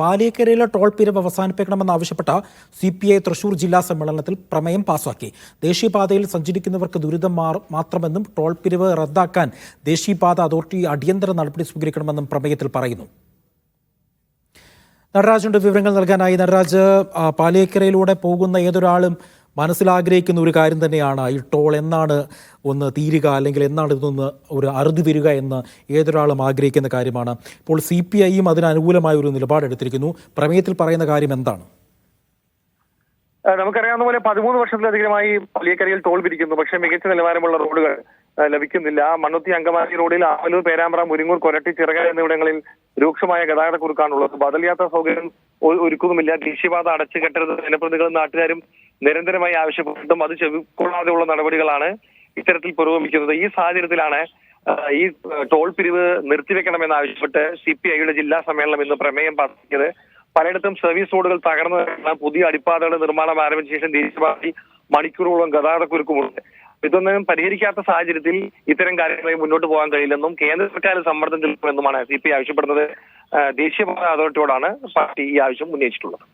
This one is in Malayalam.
പാലിയക്കരയിലെ ടോൾ പിരിവ് അവസാനിപ്പിക്കണമെന്നാവശ്യപ്പെട്ട സി പി ഐ തൃശൂർ ജില്ലാ സമ്മേളനത്തിൽ പ്രമേയം പാസാക്കി. ദേശീയപാതയിൽ സഞ്ചരിക്കുന്നവർക്ക് ദുരിതം മാത്രമെന്നും ടോൾ പിരിവ് റദ്ദാക്കാൻ ദേശീയപാത അതോറിറ്റി അടിയന്തര നടപടി സ്വീകരിക്കണമെന്നും പ്രമേയത്തിൽ പറയുന്നു. നടരാജുണ്ട് വിവരങ്ങൾ നൽകാനായി. നടരാജ് പാലിയക്കരയിലൂടെ പോകുന്ന ഏതൊരാളും മനസ്സിലാഗ്രഹിക്കുന്ന ഒരു കാര്യം തന്നെയാണ് ഈ ടോൾ എന്നാണ് ഒന്ന് തീരുക അല്ലെങ്കിൽ എന്നാണ് ഇതൊന്ന് ഒരു അറുതി വരിക എന്ന് ഏതൊരാളും ആഗ്രഹിക്കുന്ന കാര്യമാണ്. ഇപ്പോൾ സി പി ഐയും അതിന് അനുകൂലമായ ഒരു നിലപാടെടുത്തിരിക്കുന്നു പ്രമേയത്തിൽ പറയുന്ന കാര്യം എന്താണ്? നമുക്കറിയാവുന്ന പോലെ പതിമൂന്ന് വർഷത്തിലധികമായി പള്ളിയക്കരയിൽ ടോൾ പിരിക്കുന്നു പക്ഷേ മികച്ച നിലവാരമുള്ള റോഡുകൾ ലഭിക്കുന്നില്ല. മണ്ണുത്തി അങ്കമാലി റോഡിൽ ആവലൂർ പേരാമ്പ്ര മുരിങ്ങൂർ കൊരട്ടി ചിറക എന്നിവിടങ്ങളിൽ രൂക്ഷമായ ഗതാഗത കുറുക്കാണുള്ളത്. ബദൽ യാത്രാ സൗകര്യം ഒരുക്കുന്നുമില്ല. ദേശീയപാത അടച്ചു കെട്ടരുത്. ജനപ്രതിനിധികളും നാട്ടുകാരും നിരന്തരമായി ആവശ്യപ്പെട്ടിട്ടും അത് ചെവിക്കൊള്ളാതെയുള്ള നടപടികളാണ് ഇത്തരത്തിൽ പുരോഗമിക്കുന്നത്. ഈ സാഹചര്യത്തിലാണ് ഈ ടോൾ പിരിവ് നിർത്തിവെക്കണമെന്ന് ആവശ്യപ്പെട്ട് സി പി ഐയുടെ ജില്ലാ സമ്മേളനം ഇന്ന് പ്രമേയം പാസാക്കിയത്. പലയിടത്തും സർവീസ് റോഡുകൾ തകർന്നു പുതിയ അടിപ്പാതകളുടെ നിർമ്മാണം ആരംഭിച്ച ശേഷം ദേശീയപാർട്ടി മണിക്കൂറുകളും ഗതാഗത കുരുക്കുമുണ്ട് ഇതൊന്നും പരിഹരിക്കാത്ത സാഹചര്യത്തിൽ ഇത്തരം കാര്യങ്ങളെ മുന്നോട്ട് പോകാൻ കഴിയില്ലെന്നും കേന്ദ്ര സർക്കാർ സമ്മർദ്ദം ചെലുത്തുമെന്നുമാണ് സി പി ഐ ആവശ്യപ്പെടുന്നത്. ദേശീയപാത അതോറിറ്റിയോടാണ് പാർട്ടി ഈ ആവശ്യം ഉന്നയിച്ചിട്ടുള്ളത്.